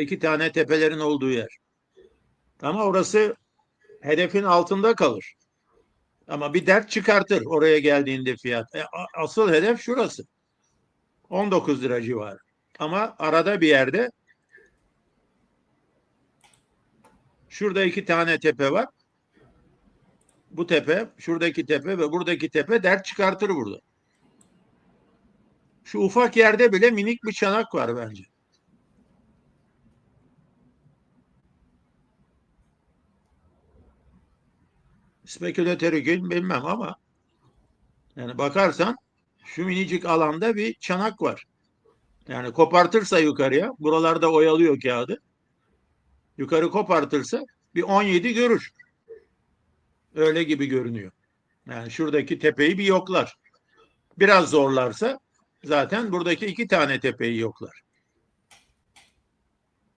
iki tane tepelerin olduğu yer. Ama orası hedefin altında kalır. Ama bir dert çıkartır oraya geldiğinde fiyat. E, asıl hedef şurası. 19 lira civarı. Ama arada bir yerde şurada iki tane tepe var. Bu tepe, şuradaki tepe ve buradaki tepe dert çıkartır burada. Şu ufak yerde bile minik bir çanak var bence. Spekülatörü gün bilmem ama yani bakarsan şu minicik alanda bir çanak var. Yani kopartırsa yukarıya, buralarda oyalıyor kağıdı. Yukarı kopartırsa bir 17 görür. Öyle gibi görünüyor. Yani şuradaki tepeyi bir yoklar. Biraz zorlarsa zaten buradaki iki tane tepeyi yoklar.